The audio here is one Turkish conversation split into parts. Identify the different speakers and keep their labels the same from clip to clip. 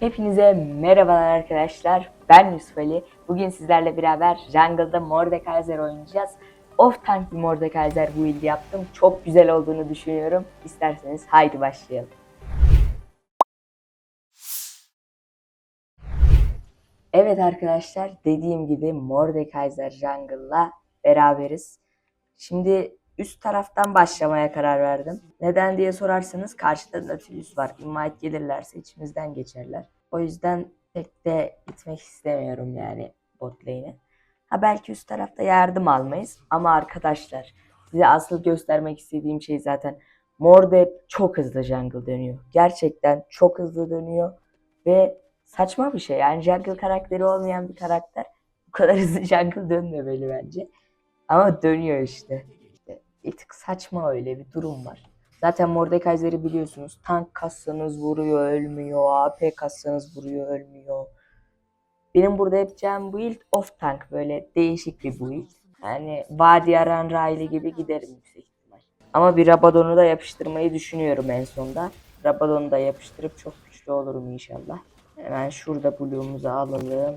Speaker 1: Hepinize merhabalar arkadaşlar. Ben Yusuf Ali. Bugün sizlerle beraber Jungle'da Mordekaiser oynayacağız. Off tank bir Mordekaiser build yaptım. Çok güzel olduğunu düşünüyorum. İsterseniz haydi başlayalım. Evet arkadaşlar dediğim gibi Mordekaiser Jungle'la beraberiz. Şimdi üst taraftan başlamaya karar verdim. Neden diye sorarsanız karşıda Nautilus var. Invite gelirlerse içimizden geçerler. O yüzden pek de gitmek istemiyorum yani bot lane'e. Ha belki üst tarafta yardım almayız ama arkadaşlar size asıl göstermek istediğim şey zaten Morde çok hızlı jungle dönüyor. Gerçekten çok hızlı dönüyor ve saçma bir şey. Yani jungle karakteri olmayan bir karakter bu kadar hızlı jungle dönmemeli bence. Ama dönüyor işte. Bir tık saçma öyle bir durum var. Zaten Mordekaiser'i biliyorsunuz. Tank kassanız vuruyor ölmüyor. AP kassanız vuruyor ölmüyor. Benim burada yapacağım build off tank böyle değişik bir build. Yani Vadi Aran Riley gibi giderim yüksek ihtimal. Ama bir Rabadon'u da yapıştırmayı düşünüyorum en sonda. Rabadon'u da yapıştırıp çok güçlü olurum inşallah. Hemen şurada Blue'umuzu alalım.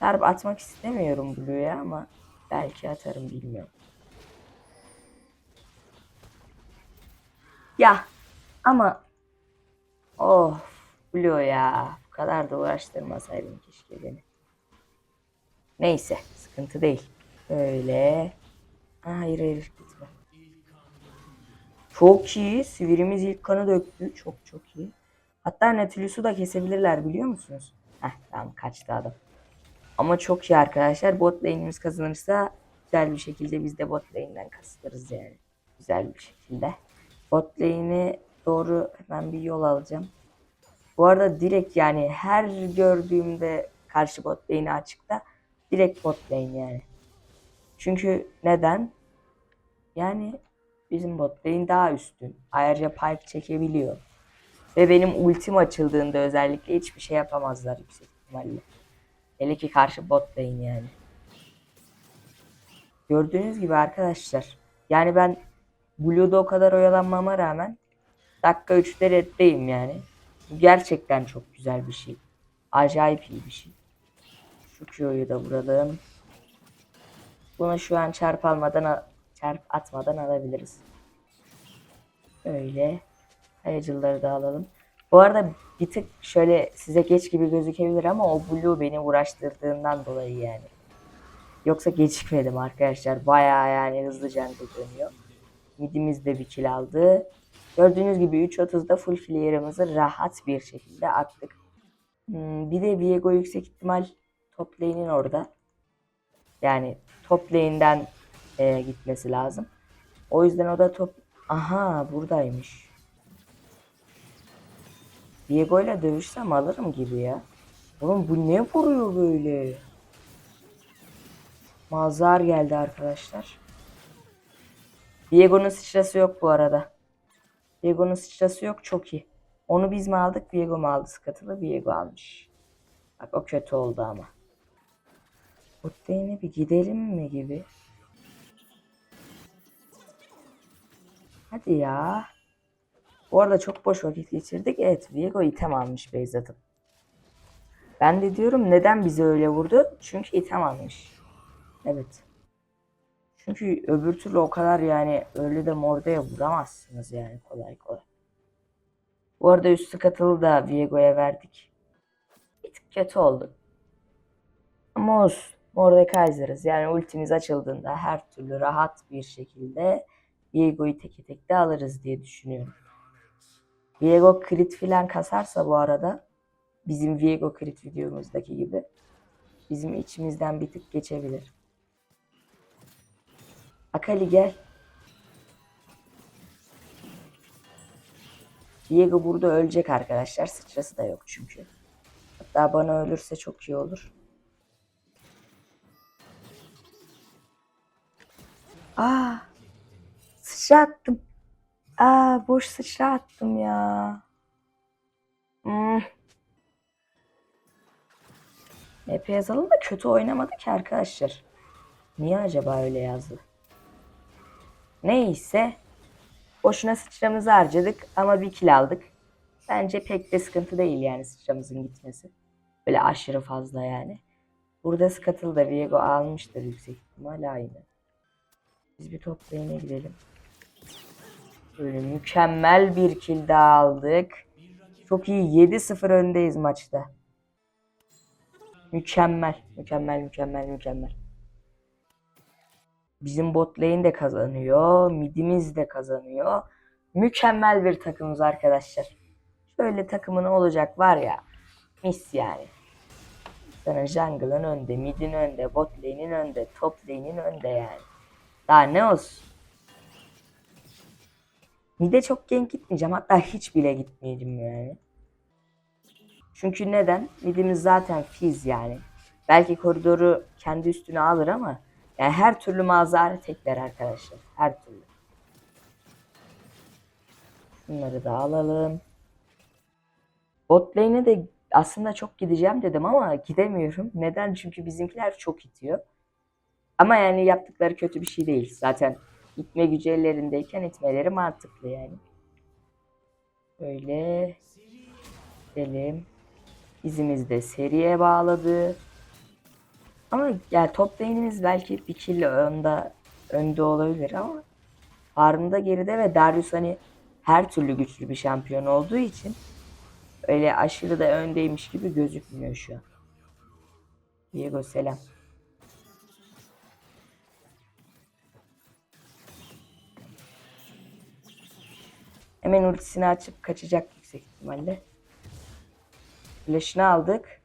Speaker 1: Darp atmak istemiyorum Blue'ya ama belki atarım bilmiyorum. Ya ama oh Blue ya bu kadar da uğraştırmasaydın keşke beni. Neyse sıkıntı değil. Böyle. Aa, hayır hayır gitme. Çok iyi. Sivirimiz ilk kanı döktü. Çok çok iyi. Hatta Nautilus'u da kesebilirler biliyor musunuz? Heh tamam kaçtı adam. Ama çok iyi arkadaşlar. Bot lane'imiz kazanırsa güzel bir şekilde biz de bot lane'den kasılırız yani. Güzel bir şekilde. Bot lane'e doğru hemen bir yol alacağım. Bu arada direkt yani her gördüğümde karşı bot lane'i açıkta direkt bot lane yani. Çünkü neden? Yani bizim bot lane daha üstün. Ayrıca pipe çekebiliyor. Ve benim ultim açıldığında özellikle hiçbir şey yapamazlar yüksek ihtimalle. Hele ki karşı bot lane yani. Gördüğünüz gibi arkadaşlar. Yani ben Blue'da o kadar oyalanmama rağmen dakika 3'te reddeyim yani. Bu gerçekten çok güzel bir şey. Acayip iyi bir şey. Şu Q'yu da vuralım. Bunu şu an çarp almadan al- çarp atmadan alabiliriz. Öyle. Hayacılları da alalım. Bu arada bir tık şöyle size geç gibi gözükebilir ama o blue beni uğraştırdığından dolayı yani. Yoksa gecikmedim arkadaşlar. Bayağı yani hızlı jungle dönüyor. Midimiz de bir kill aldı. Gördüğünüz gibi 3.30'da full clear'ımızı rahat bir şekilde attık. Hmm, bir de Viego yüksek ihtimal top lane'in orada. Yani top lane'den e, gitmesi lazım. O yüzden o da top... Aha buradaymış. Viego ile dövüşsem alırım gibi ya. Oğlum bu ne vuruyor böyle? Mazhar geldi arkadaşlar. Diego'nun sıçrası yok bu arada. Diego'nun sıçrası yok çok iyi. Onu biz mi aldık Diego mu aldı sıkıntılı Diego almış. Bak o kötü oldu ama. Botlane'e bir gidelim mi gibi. Hadi ya. Bu arada çok boş vakit geçirdik. Evet Viego item almış base atıp. Ben de diyorum neden bizi öyle vurdu? Çünkü item almış. Evet. Çünkü öbür türlü o kadar yani öyle de mordaya vuramazsınız yani kolay kolay. Bu arada üstü katılı da Viego'ya verdik. Bir tık kötü oldu. Ama olsun. Mordekaiser'ız. Yani ultimiz açıldığında her türlü rahat bir şekilde Viego'yu teke tek de alırız diye düşünüyorum. Viego crit filan kasarsa bu arada bizim Viego crit videomuzdaki gibi bizim içimizden bir tık geçebilir. Akali gel. Diego burada ölecek arkadaşlar. Sıçrası da yok çünkü. Hatta bana ölürse çok iyi olur. Aa, sıçra attım. Aa, boş sıçra attım ya. Hmm. EP yazalım da kötü oynamadı ki arkadaşlar. Niye acaba öyle yazdı? Neyse. Boşuna sıçramızı harcadık ama bir kill aldık. Bence pek de sıkıntı değil yani sıçramızın gitmesi. Böyle aşırı fazla yani. Burada Scuttle da Viego almıştır yüksek ihtimal aynı. Biz bir top lane'e gidelim. Böyle mükemmel bir kill daha aldık. Çok iyi 7-0 öndeyiz maçta. Mükemmel, mükemmel, mükemmel, mükemmel. Bizim bot lane de kazanıyor. Midimiz de kazanıyor. Mükemmel bir takımız arkadaşlar. Şöyle takımın olacak var ya. Mis yani. Sana jungle'ın önde, midin önde, bot lane'in önde, top lane'in önde yani. Daha ne olsun? Mid'e çok gank gitmeyeceğim. Hatta hiç bile gitmeyeceğim yani. Çünkü neden? Midimiz zaten fiz yani. Belki koridoru kendi üstüne alır ama yani her türlü mazara tekler arkadaşlar. Her türlü. Bunları da alalım. Bot lane'e de aslında çok gideceğim dedim ama gidemiyorum. Neden? Çünkü bizimkiler çok itiyor. Ama yani yaptıkları kötü bir şey değil. Zaten itme gücü ellerindeyken itmeleri mantıklı yani. Böyle gidelim. İzimiz de seriye bağladı. Ama yani top lane'imiz belki bir kill önde, önde olabilir ama Harun'da geride ve Darius hani her türlü güçlü bir şampiyon olduğu için öyle aşırı da öndeymiş gibi gözükmüyor şu an. Diego selam. Hemen ultisini açıp kaçacak yüksek ihtimalle. Flash'ını aldık.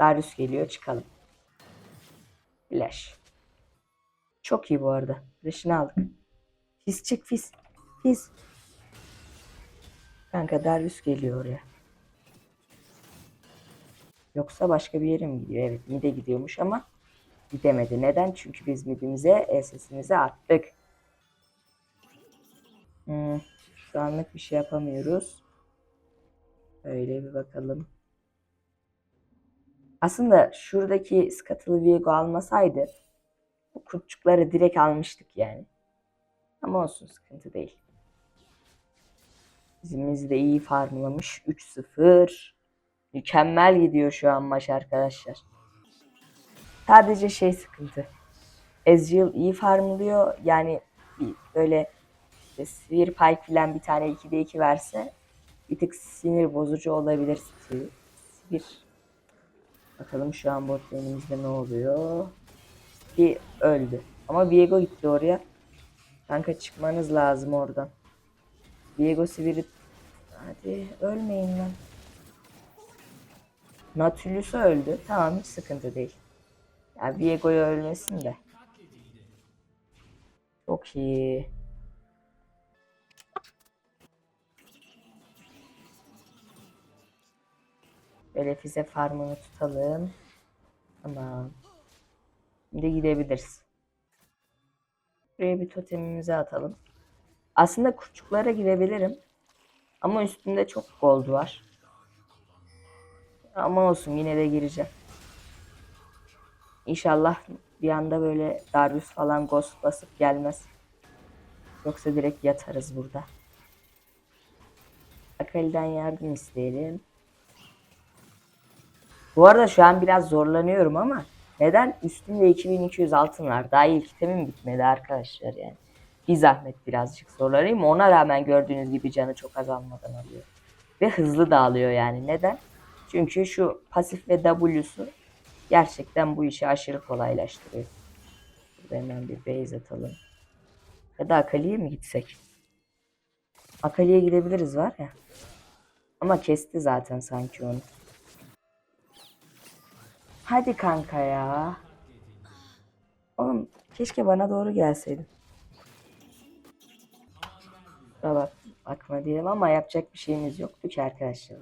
Speaker 1: Darius geliyor çıkalım. Flash. Çok iyi bu arada. Flash'ını aldık. Fis çık fis. Fis. Kanka Darius geliyor oraya. Yoksa başka bir yere mi gidiyor? Evet mide gidiyormuş ama gidemedi. Neden? Çünkü biz midimize SS'imizi attık. Hmm, şu anlık bir şey yapamıyoruz. Öyle bir bakalım. Aslında şuradaki Scuttle Viego almasaydı bu kurtçukları direkt almıştık yani. Ama olsun sıkıntı değil. Bizimiz de iyi farmlamış. 3-0. Mükemmel gidiyor şu an maç arkadaşlar. Sadece şey sıkıntı. Ezreal iyi farmlıyor. Yani böyle işte Sphere Pike filan bir tane 2'de 2 verse bir tık sinir bozucu olabilir Sphere. Bakalım şu an bot lane'imizde ne oluyor. Bir öldü. Ama Viego gitti oraya. Kanka çıkmanız lazım oradan. Viego Sphere Hadi ölmeyin lan. Nautilus öldü. Tamam hiç sıkıntı değil. Ya yani Viego'yu ölmesin de. Çok iyi. Böyle fize farmını tutalım. Tamam. Şimdi gidebiliriz. Buraya bir totemimizi atalım. Aslında kurçuklara girebilirim. Ama üstünde çok gold var. Ama olsun yine de gireceğim. İnşallah bir anda böyle Darius falan ghost basıp gelmez. Yoksa direkt yatarız burada. Akali'den yardım isteyelim. Bu arada şu an biraz zorlanıyorum ama neden? Üstümde 2200 altın var. Daha ilk itemim bitmedi arkadaşlar yani. Bir zahmet birazcık zorlanayım. Ona rağmen gördüğünüz gibi canı çok azalmadan alıyor. Ve hızlı dağılıyor yani. Neden? Çünkü şu pasif ve W'su gerçekten bu işi aşırı kolaylaştırıyor. Burada hemen bir base atalım. Ya da Akali'ye mi gitsek? Akali'ye gidebiliriz var ya. Ama kesti zaten sanki onu. Hadi kanka ya. Oğlum keşke bana doğru gelseydin. Da bak, bakma diyelim ama yapacak bir şeyimiz yoktu ki arkadaşlar.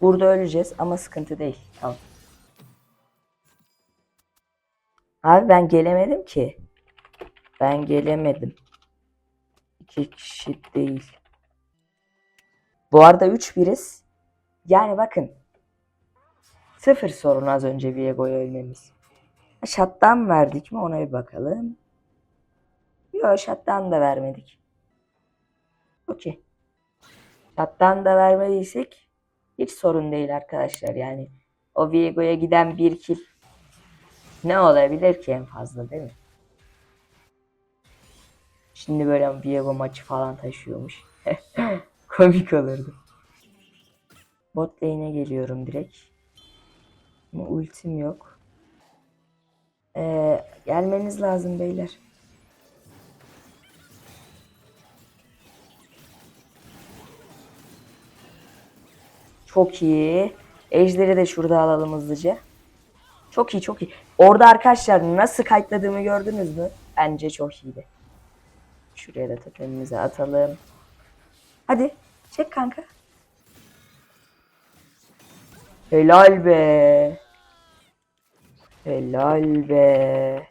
Speaker 1: Burada öleceğiz ama sıkıntı değil. Tamam. Abi ben gelemedim ki. Ben gelemedim. İki kişi değil. Bu arada 3 biriz. Yani bakın. Sıfır sorun az önce Viego'ya ölmemiz. Shutdown verdik mi ona bir bakalım. Yok shutdown da vermedik. Okey. Shutdown da vermediysek hiç sorun değil arkadaşlar. Yani o Viego'ya giden bir kill ne olabilir ki en fazla değil mi? Şimdi böyle Viego maçı falan taşıyormuş. Komik olurdu. Bot lane'e geliyorum direkt. Ama ultim yok. Ee, gelmeniz lazım beyler. Çok iyi. Ejderi de şurada alalım hızlıca. Çok iyi çok iyi. Orada arkadaşlar nasıl kayıtladığımı gördünüz mü? Bence çok iyiydi. Şuraya da totemimizi atalım. Hadi çek kanka. Helal be. Helal be.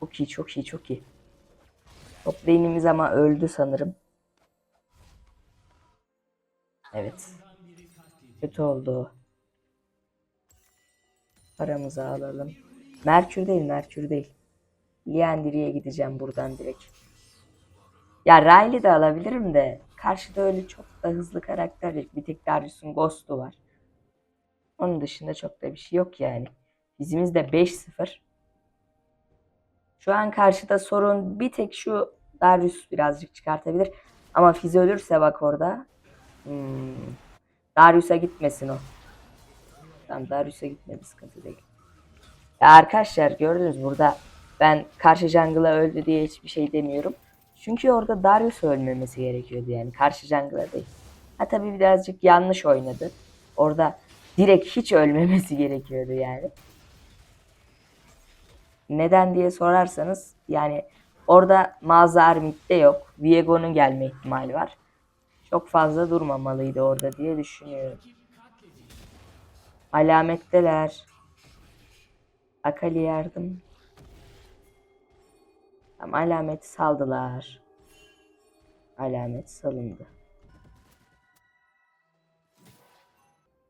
Speaker 1: Çok iyi çok iyi çok iyi. Top lane'imiz ama öldü sanırım. Evet. Kötü oldu. Paramızı alalım. Merkür değil, Merkür değil. Liandry'e gideceğim buradan direkt. Ya Riley de alabilirim de karşıda öyle çok da hızlı karakter yok. Bir tek Darius'un Ghost'u var. Onun dışında çok da bir şey yok yani. Bizimiz de 5-0. Şu an karşıda sorun bir tek şu Darius birazcık çıkartabilir. Ama Fiz ölürse bak orada. Hmm. Darius'a gitmesin o. Tamam Darius'a gitmedi sıkıntı değil. Ya arkadaşlar gördünüz burada ben karşı jungle'a öldü diye hiçbir şey demiyorum. Çünkü orada Darius ölmemesi gerekiyordu yani karşı jungle'a değil. Ha tabii birazcık yanlış oynadı. Orada direkt hiç ölmemesi gerekiyordu yani. Neden diye sorarsanız yani orada Mazhar midde yok. Viego'nun gelme ihtimali var. Çok fazla durmamalıydı orada diye düşünüyorum. Alametteler. Akali yardım. Ama alameti saldılar. Alamet salındı.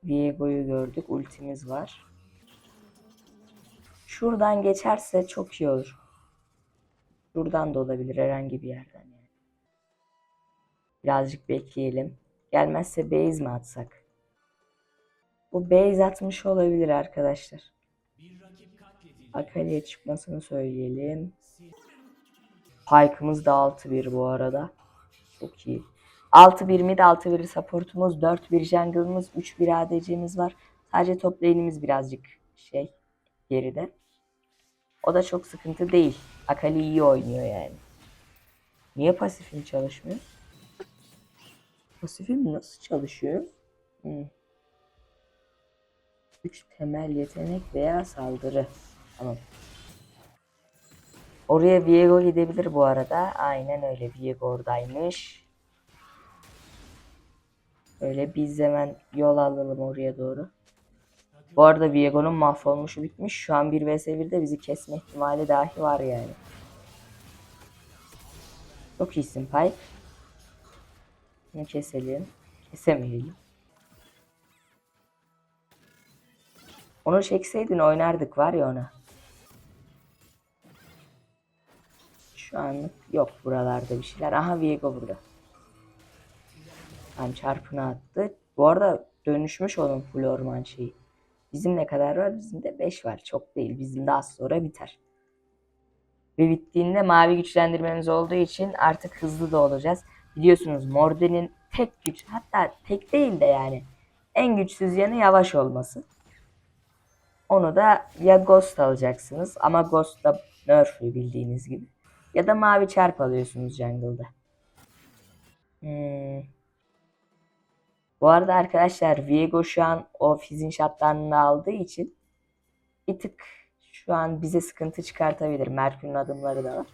Speaker 1: Viego'yu gördük. Ultimiz var. Şuradan geçerse çok iyi olur. Şuradan da olabilir herhangi bir yerden yani. Birazcık bekleyelim. Gelmezse base mi atsak? Bu base atmış olabilir arkadaşlar. Akali'ye çıkmasını söyleyelim. Pike'ımız da 6-1 bu arada. Çok iyi. 6-1 mid, 6-1 supportumuz, 4-1 jungle'ımız, 3-1 ADC'miz var. Sadece top lane'imiz birazcık şey geride. O da çok sıkıntı değil. Akali iyi oynuyor yani. Niye pasifim çalışmıyor? Pasifim nasıl çalışıyor? Hmm. 3 temel yetenek veya saldırı. Tamam. Oraya Viego gidebilir bu arada. Aynen öyle. Viego oradaymış. Öyle biz hemen yol alalım oraya doğru. Bu arada Viego'nun mahvolmuşu bitmiş. Şu an 1 vs 1'de bizi kesme ihtimali dahi var yani. Çok iyisin Pike. Bunu keselim. Kesemeyelim. Onu çekseydin oynardık var ya ona. Şu anlık yok buralarda bir şeyler. Aha Viego burada. Tam çarpını attı. Bu arada dönüşmüş onun full orman şeyi. Bizim ne kadar var? Bizim de 5 var. Çok değil. Bizim de az sonra biter. Ve bittiğinde mavi güçlendirmemiz olduğu için artık hızlı da olacağız. Biliyorsunuz Morden'in tek güç hatta tek değil de yani en güçsüz yanı yavaş olması. Onu da ya Ghost alacaksınız ama Ghost da nerf'lü bildiğiniz gibi. Ya da mavi çarp alıyorsunuz jungle'da. Hmm. Bu arada arkadaşlar Viego şu an o fizin şartlarını aldığı için bir tık şu an bize sıkıntı çıkartabilir. Merkür'ün adımları da var.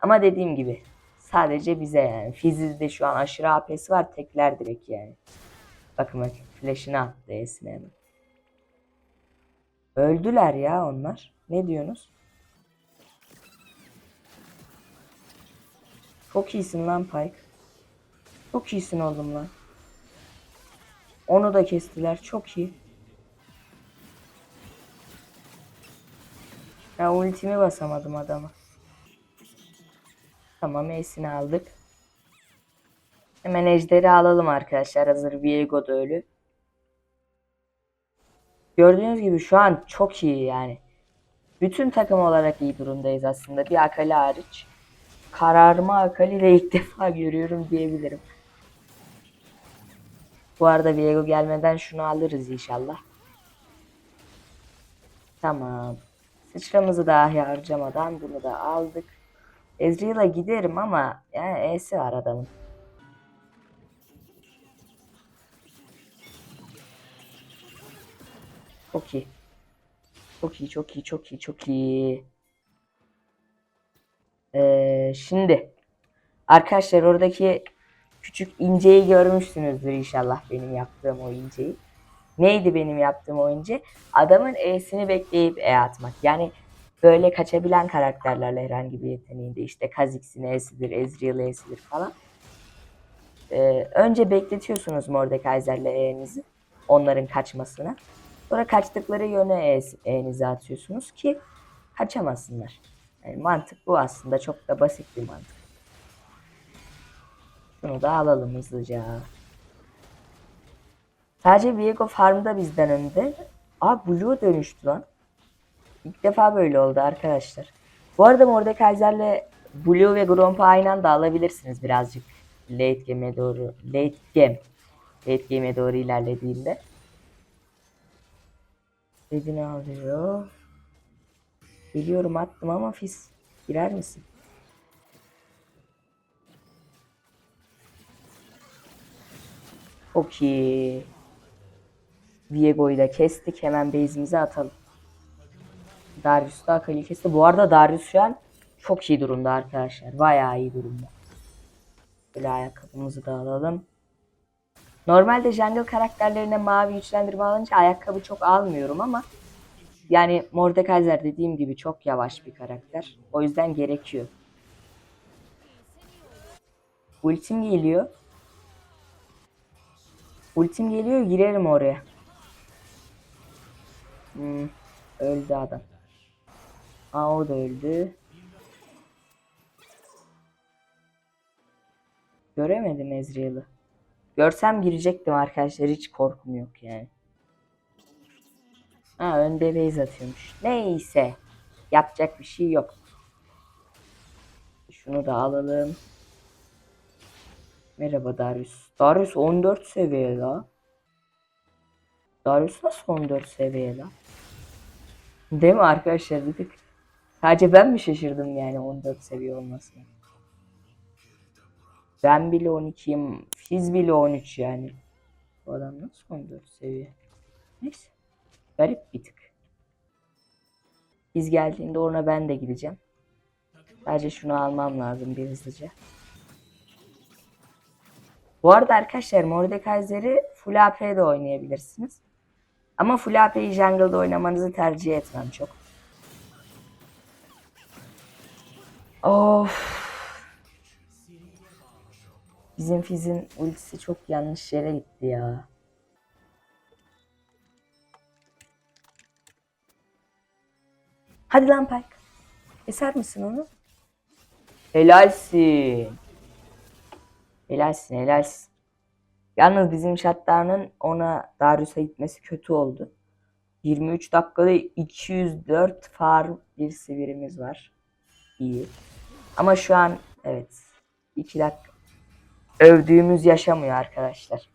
Speaker 1: Ama dediğim gibi sadece bize yani. Fiziz'de şu an aşırı AP'si var. Tekler direkt yani. Bakın bakın flash'ını attı E'sine. Öldüler ya onlar. Ne diyorsunuz? Çok iyisin lan Pike. Çok iyisin oğlum lan. Onu da kestiler. Çok iyi. ultimi basamadım adama. Tamam E'sini aldık. Hemen ejderi alalım arkadaşlar. Hazır Viego da ölü. Gördüğünüz gibi şu an çok iyi yani. Bütün takım olarak iyi durumdayız aslında. Bir Akali hariç. Kararımı Akali de ilk defa görüyorum diyebilirim. Bu arada Viego gelmeden şunu alırız inşallah. Tamam. Sıçramızı dahi harcamadan bunu da aldık. Ezreal'a giderim ama yani E'si var adamın. Çok iyi. Çok iyi, çok iyi, çok iyi, çok iyi. Ee, şimdi arkadaşlar oradaki küçük inceyi görmüşsünüzdür inşallah benim yaptığım o inceyi. Neydi benim yaptığım o ince? Adamın E'sini bekleyip E atmak. Yani böyle kaçabilen karakterlerle herhangi bir yeteneğinde işte Kha'Zix'in E'sidir, Ezreal E'sidir falan. Ee, önce bekletiyorsunuz Mordekaiser'le E'nizi. Onların kaçmasına. Sonra kaçtıkları yöne E- E'nizi atıyorsunuz ki kaçamasınlar. Yani mantık bu aslında. Çok da basit bir mantık. Şunu da alalım hızlıca. Sadece Viego Farm'da bizden önde. Aa Blue dönüştü lan. İlk defa böyle oldu arkadaşlar. Bu arada Mordekaiser'le Blue ve Gromp'u aynı anda alabilirsiniz birazcık. Late game'e doğru. Late game. Late game'e doğru ilerlediğinde. Dediğini alıyor. Geliyorum attım ama Fis. Girer misin? Çok iyi. Da kestik. Hemen base'imize atalım. Darius da Akali'yi kesti. Bu arada Darius şu an çok iyi durumda arkadaşlar. Bayağı iyi durumda. Böyle ayakkabımızı da alalım. Normalde jungle karakterlerine mavi güçlendirme alınca ayakkabı çok almıyorum ama yani Mordekaiser dediğim gibi çok yavaş bir karakter. O yüzden gerekiyor. Ultim geliyor. Ultim geliyor girerim oraya. Hmm, öldü adam. Aa o da öldü. Göremedim Ezreal'ı. Görsem girecektim arkadaşlar hiç korkum yok yani. Ha önde base atıyormuş. Neyse. Yapacak bir şey yok. Şunu da alalım. Merhaba Darius. Darius 14 seviye la. Darius nasıl 14 seviye la? Değil mi arkadaşlar tık? Sadece ben mi şaşırdım yani 14 seviye olmasına? Ben bile 12'yim. Fiz bile 13 yani. Bu adam nasıl 14 seviye? Neyse. Garip bir tık. Fiz geldiğinde ona ben de gideceğim. Sadece şunu almam lazım bir hızlıca. Bu arada arkadaşlar Mordekaiser'i full AP'de oynayabilirsiniz. Ama full AP'yi jungle'da oynamanızı tercih etmem çok. Of. Bizim Fizz'in ultisi çok yanlış yere gitti ya. Hadi lan Pike. Keser misin onu? Helalsin. Helalsin helalsin. Yalnız bizim shutdown'ın ona Darius'a gitmesi kötü oldu. 23 dakikada 204 farm bir sivirimiz var. İyi. Ama şu an evet 2 dakika övdüğümüz yaşamıyor arkadaşlar.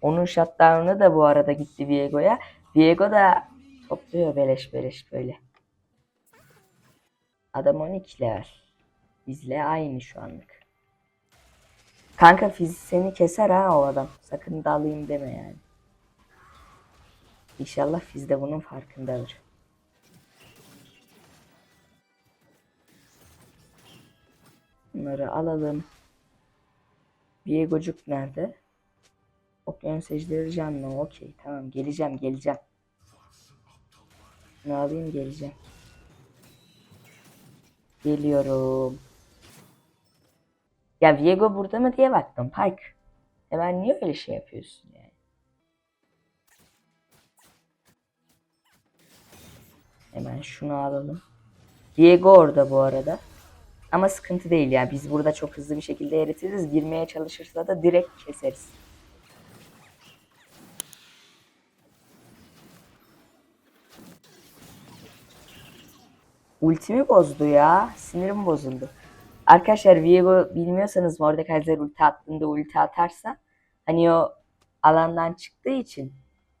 Speaker 1: Onun shutdown'ı da bu arada gitti Viego'ya. Viego da topluyor beleş beleş böyle. Adam 12 level. Bizle aynı şu anlık. Kanka fizik seni keser ha o adam. Sakın dalayım deme yani. İnşallah Fiz de bunun farkındadır. Bunları alalım. Viegocuk nerede? Okyanus ejderi canlı. Okey tamam geleceğim geleceğim. Ne alayım geleceğim. Geliyorum. Ya Viego burada mı diye baktım. Pike. Hemen niye öyle şey yapıyorsun yani? Hemen şunu alalım. Diego orada bu arada. Ama sıkıntı değil yani biz burada çok hızlı bir şekilde eritiriz. Girmeye çalışırsa da direkt keseriz. Ultimi bozdu ya. Sinirim bozuldu. Arkadaşlar Viego bilmiyorsanız Mordekaiser ulti attığında ulti atarsa hani o alandan çıktığı için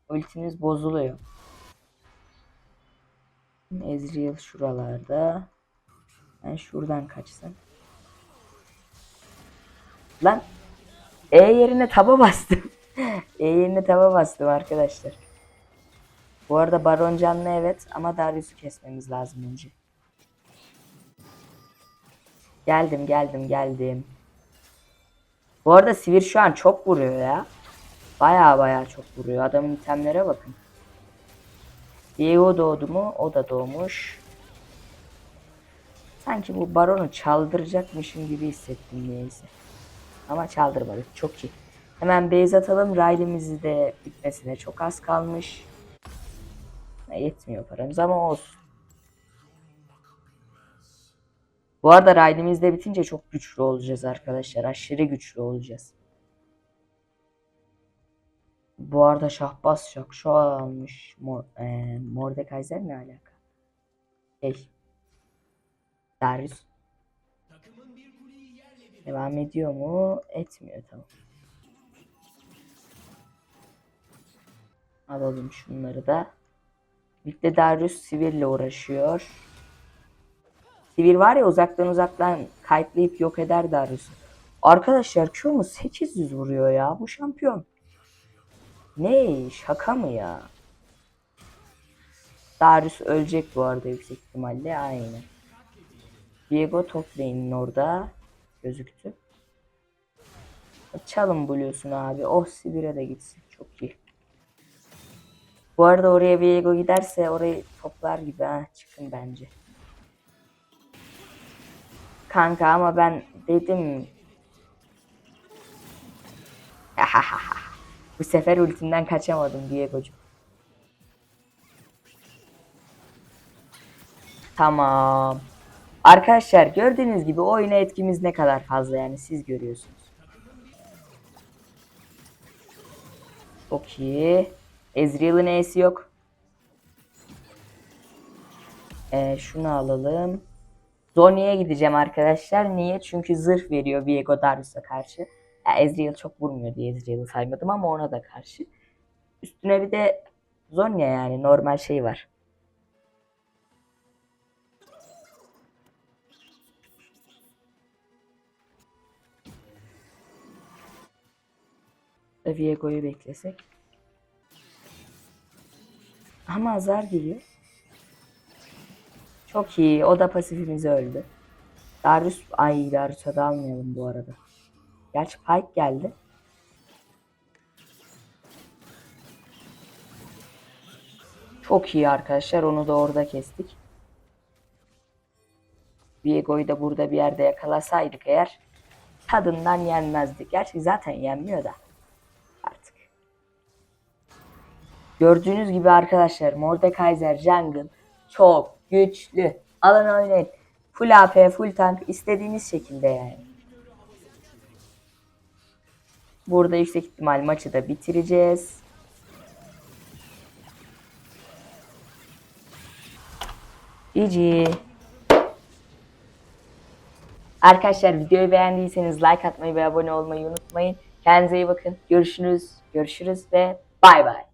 Speaker 1: ultimiz bozuluyor. Ezreal şuralarda. Ben şuradan kaçsam. Lan E yerine taba bastım. e yerine taba bastım arkadaşlar. Bu arada Baron canlı evet ama Darius'u kesmemiz lazım önce. Geldim geldim geldim. Bu arada Sivir şu an çok vuruyor ya. Baya baya çok vuruyor. Adamın itemlere bakın. Diego doğdu mu? O da doğmuş. Sanki bu baronu çaldıracakmışım gibi hissettim neyse. Ama çaldırmadık. Çok iyi. Hemen base atalım. Riley'mizi de bitmesine çok az kalmış. Yetmiyor paramız ama olsun. Bu arada Riley'miz de bitince çok güçlü olacağız arkadaşlar. Aşırı güçlü olacağız. Bu arada Şahbaz Şakşu almış. Mor, e, Mordekaiser ne alaka? Şey. Darius. Devam ediyor mu? Etmiyor tamam. Alalım şunları da. Birlikte Darius Sivir'le uğraşıyor. Sivir var ya uzaktan uzaktan kayıtlayıp yok eder Darius'u. Arkadaşlar Q'mu 800 vuruyor ya bu şampiyon. Ne şaka mı ya? Darius ölecek bu arada yüksek ihtimalle aynen. Diego top orada gözüktü. Çalın Blue'sunu abi. Oh Sibir'e de gitsin. Çok iyi. Bu arada oraya Viego giderse orayı toplar gibi ha. Çıkın bence. Kanka ama ben dedim. Bu sefer ultimden kaçamadım Diego'cum. Tamam. Arkadaşlar gördüğünüz gibi oyuna etkimiz ne kadar fazla yani siz görüyorsunuz. Çok iyi. Ezreal'ın E'si yok. Ee, şunu alalım. Zonya'ya gideceğim arkadaşlar. Niye? Çünkü zırh veriyor Viego Darius'a karşı. Ya Ezreal çok vurmuyor diye Ezreal'ı saymadım ama ona da karşı. Üstüne bir de Zonya yani normal şey var. Viego'yu beklesek. Ama azar geliyor. Çok iyi. O da pasifimizi öldü. Darius, ay Darius'a da almayalım bu arada. Gerçi Pike geldi. Çok iyi arkadaşlar. Onu da orada kestik. Viego'yu da burada bir yerde yakalasaydık eğer tadından yenmezdi. Gerçi zaten yenmiyor da artık. Gördüğünüz gibi arkadaşlar Mordekaiser Jungle çok güçlü. Alın oynayın. Full AP, full tank istediğiniz şekilde yani. Burada yüksek ihtimal maçı da bitireceğiz. GG. Arkadaşlar videoyu beğendiyseniz like atmayı ve abone olmayı unutmayın. Kendinize iyi bakın. Görüşürüz. Görüşürüz ve bay bay.